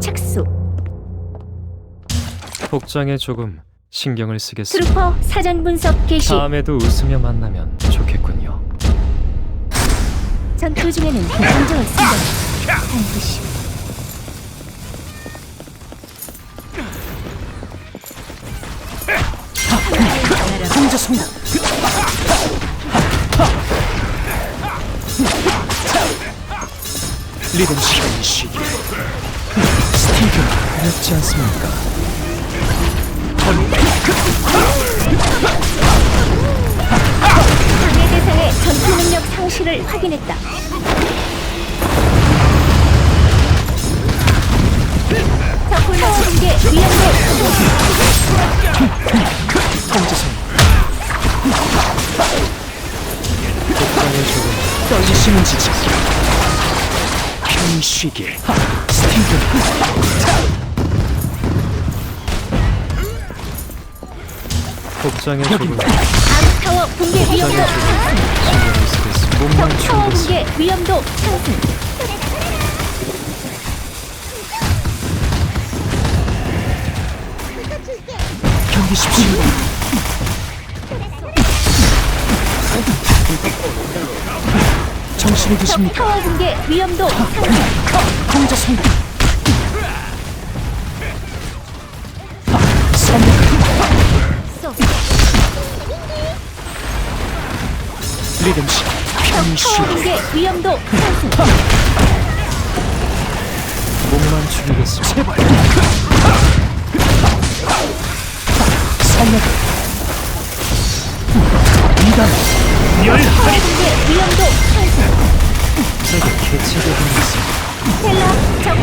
착수. 복장에 조금 신경을 쓰겠습니다. 트루퍼 사전 분석 개시. 다음에도 웃으며 만나면 좋겠군요. 전투 중에는 감정을 쓴다. 반드시. 혼자 손 리듬 시간 쉬기 스티브 어렵지 않습니까? 방해 대상의 전투 능력 상실을 확인했다. 적군 타워붕괴 위험도 통제 손 복장에 조금 떨리시는지 편히 쉬기 스티브 복장에 조금 암 타워 붕괴 위험도 상승. 신경을 쓰겠습니다. 몸만 적 타워. 붕괴 위험도 상승. 견디십시오 적 드십니까? 타워 붕괴 위험도 상승. 통제 손 선력 리듬 시 편히 적 타워 붕괴 위험도 상승. 몸만 죽이겠습니다. 제발 선력 이단 열하리 위험도 개체적인 적.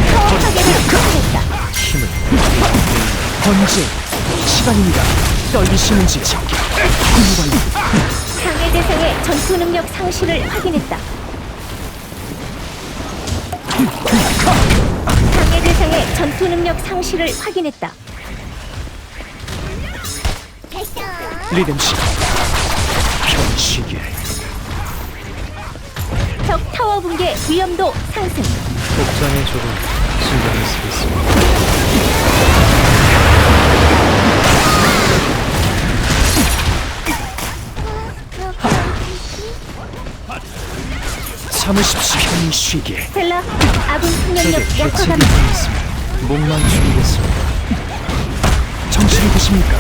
힘을 번지 시간입니다. 떨리시는지 공부관리. 상해 대상의 전투 능력 상실을 확인했다. 상해 대상의 전투 능력 상실을 확인했다. 리듬 시 편히 쉬기 적 타워 붕괴 위험도 상승. 복장에 조금 신경을 쓰겠습니다. 참으십시오 편히 쉬기 스텔라 아군 생명력 제게 약화 개체적인 감지. 있습니다. 몸만 죽이겠습니다. 정신이 드십니까?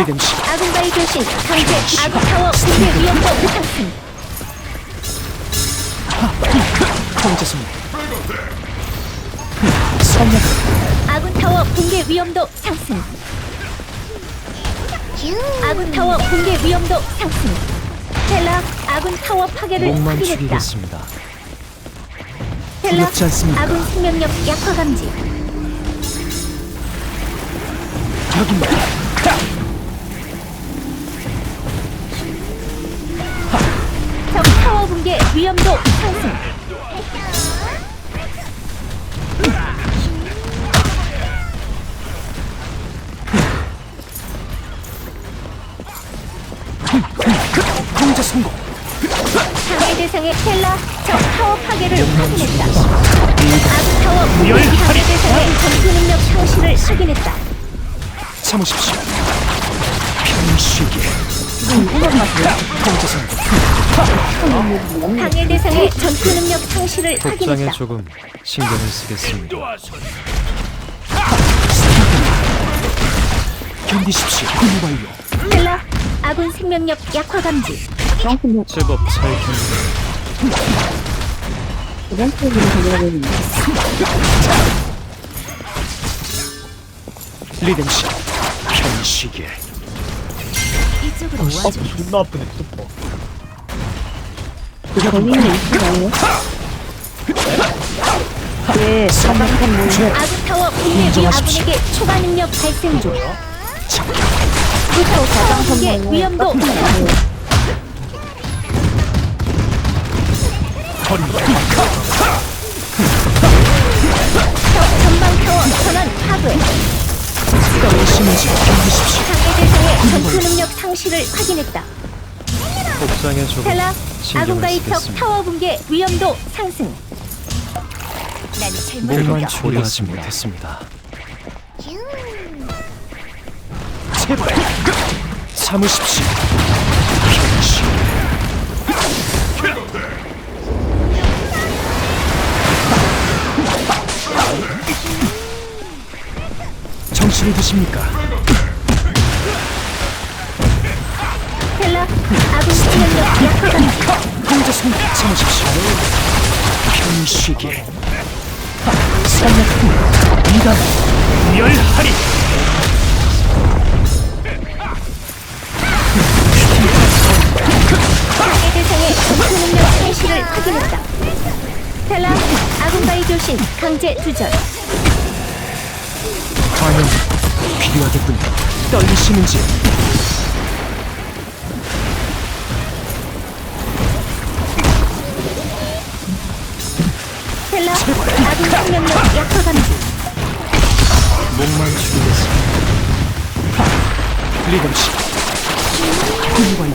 스텔라 리듬 시. 아군과의 교신 강제 아군 타워 붕괴 위험도 상승. 선력 아군 타워 붕괴 위험도 상승. 아군 타워 붕괴 위험도 상승. 스텔라 아군 타워 파괴를 확인했다. 죽이겠습니다. 스텔라 두렵지 않습니까? 아군 생명력 약화 감지. 여기입니다 붕괴 위험도 상승. 통제 성공 상해 대상의 스텔라 적 타워 파괴를 확인했다. 아군 타워 붕괴. 상해 대상의 전투 능력 상실을 확인했다. 참으십시오 편히 쉬기 상해 대상의 전투 능력 상실을 복장에 확인했다. 조금 신경을 쓰겠습니다. 견디십시오 완료 스텔라 아군 생명력 약화 감지. 제법 잘 견디네요. 리듬 시 편히 쉬기 이쪽으로 와줘. 존나 아프네 뚜퍼 아군 타워. 아군에게 초과 능력 발생 중. 위험도 상승. 허리 적 전방 타워 전원 파괴. 대상의 전투 능력 상실을 확인했다. 복장에 조금 텔라 신경을 아군과의 적 쓰겠습니다. 타워 붕괴 위험도 상승. 난 몸만. 추리하지 못했습니다. 제발 참으십시오. 정신을 드십니까? 텔라 아군 수면력 약화 감지. 통제 손 참으십시오. 편식이 산약품 이단 멸하리. 대상의 전투 능력 상실을 확인했다. 텔라 아군과의 교신 강제 두절. 과연 필요하겠군요. 떨리시는지 몸만 죽이겠습니다. 리듬씨 군관이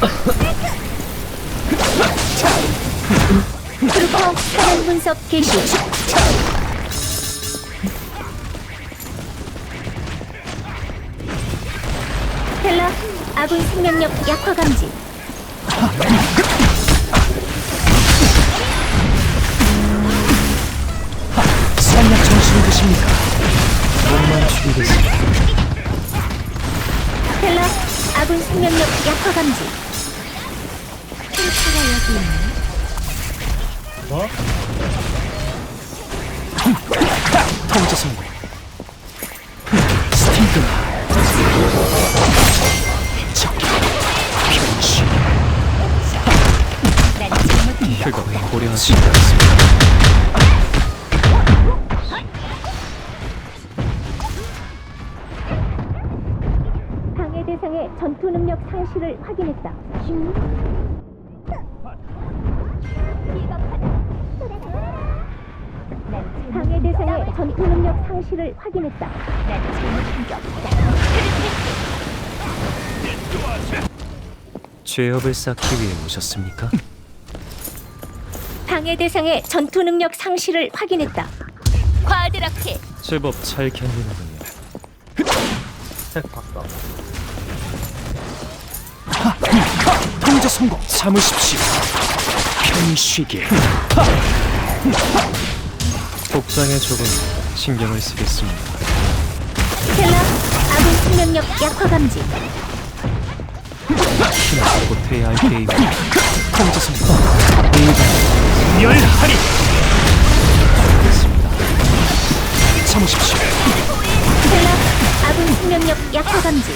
트루퍼 사전 분석 개시. 텔라 아군 생명력 약화 감지. 정신을 드십니까? 몸만 죽이겠습니다. 텔라 아군 생명력 약화 감지. 트루퍼가 여기 있네. 통제 성공. 스티그마. 적기. 편식. 그거 고려하지 않습니다. 능력 상실을 확인했다. 방해 대상의 전투 능력 상실을 확인했다. 죄업을 쌓기 위해 오셨습니까? 방해 대상의 전투 능력 상실을 확인했다. 과드라케 제법 잘 견디는군요. 통제 성공. 참으십시오. 편식이. 복장에 조금 신경을 쓰겠습니다. 텔라 아군 생명력 약화 감지. 힘을 보태야 할 게임. 통제 성공. 이단 멸하리. 있습니다. 참으십시오. 텔라 아군 생명력 약화 감지.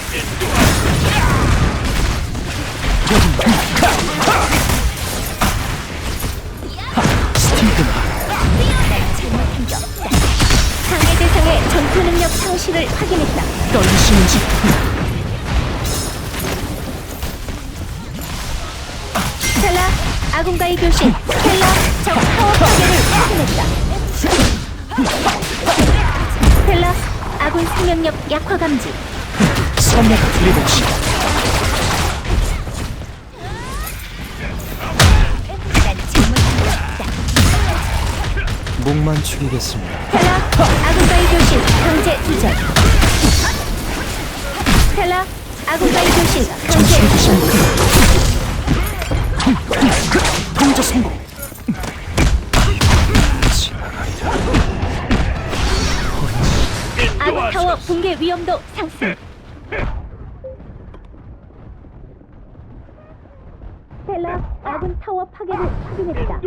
스티그마. 방해 대상의 전투 능력 상실을 확인했다. 떨리시는지. 텔라 아군과의 교신. 텔라 적 타워 파괴를 확인했다. 텔라 아군 생명력 약화 감지. 산약 리듬씨. 목만 죽이겠습니다. 텔라 아군과의 교신 강제 두절. 텔라 아군과의 교신 강제 드십니까? 통제 성공. 아군 타워 붕괴 위험도 상승. 텔라 아군 타워 파괴를 확인했다.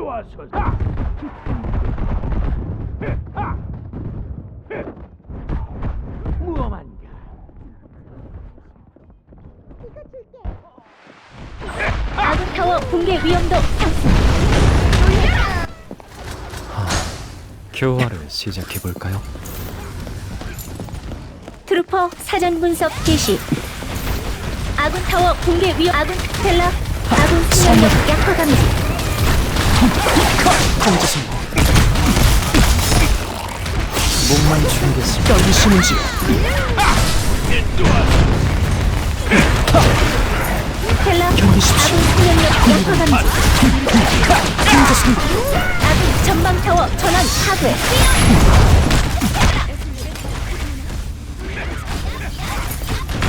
아군 타워 붕괴 위험도 상승. 교화를 시작해 볼까요? 트루퍼 사전 분석 개시. 아군 타워 붕괴 위험. 아군 텔라 아군 수면력 약화 감지. 성공. 목만 죽이겠습니다. 떨리시는지. 스텔라. 아군 생명력 약화 감지. 아군 전방 타워 전원 파괴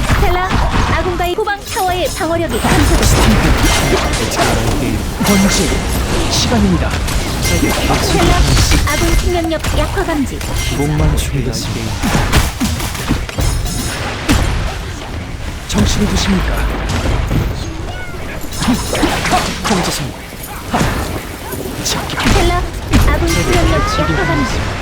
스텔라 아군과의 후방 타워의 방어력이 번제 시간입니다. 스텔라 아군 생명력 약화 감지 목만 죽이겠습니다. 정신이 드십니까? 잡기. 스텔라 아군 감지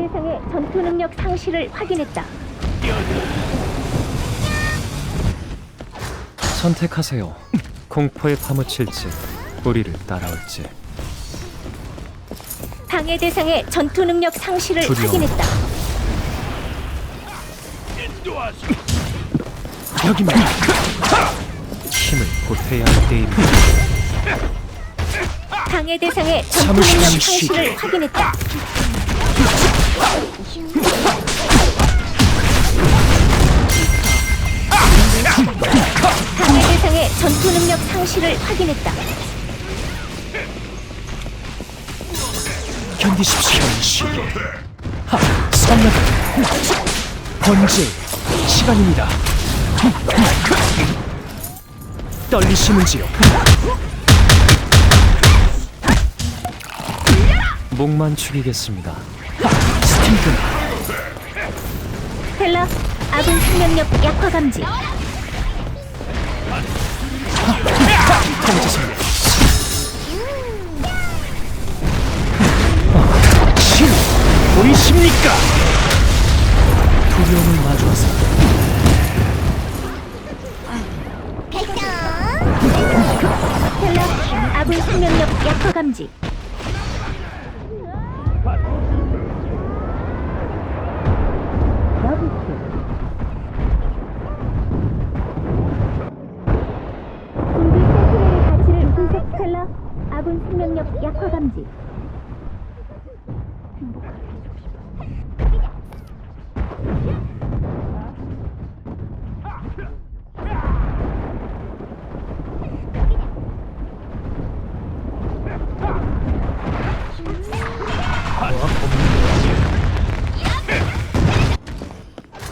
대상의 전투 능력 상실을 확인했다. 선택하세요. 공포에 파묻힐지 우리를 따라올지. 방해 대상의 전투 능력 상실을 두려워. 확인했다. 여기만. 힘을 보태야 할 때입니다. 방해 대상의 전투 참으십시오. 능력 상실을 확인했다. 대상의 전투 능력 상실을 확인했다. 견디십시오. 현실. 하, 선명. 번제 시간입니다. 떨리시는지요? 목만 죽이겠습니다. 스 팅크 스텔라 아군 생명력 약화 감지. 통제 성공. 신 보이십니까? 두려움을 마주하사 스텔라 아군 생명력 약화 감지. 생명력 약화 감지.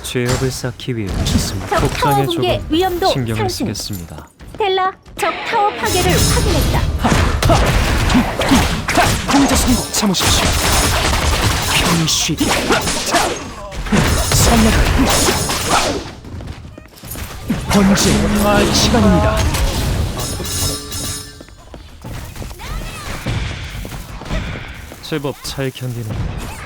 죄업을 쌓기 위해. 적 타워 복장에 붕괴 조금 위험도 신경을 상승. 쓰겠습니다. 스텔라 적 타워 파괴를 확인했다. 성공 참으십시오. 편히 쉬게. 선명을. 번제 말 시간입니다. 제법 잘 견디는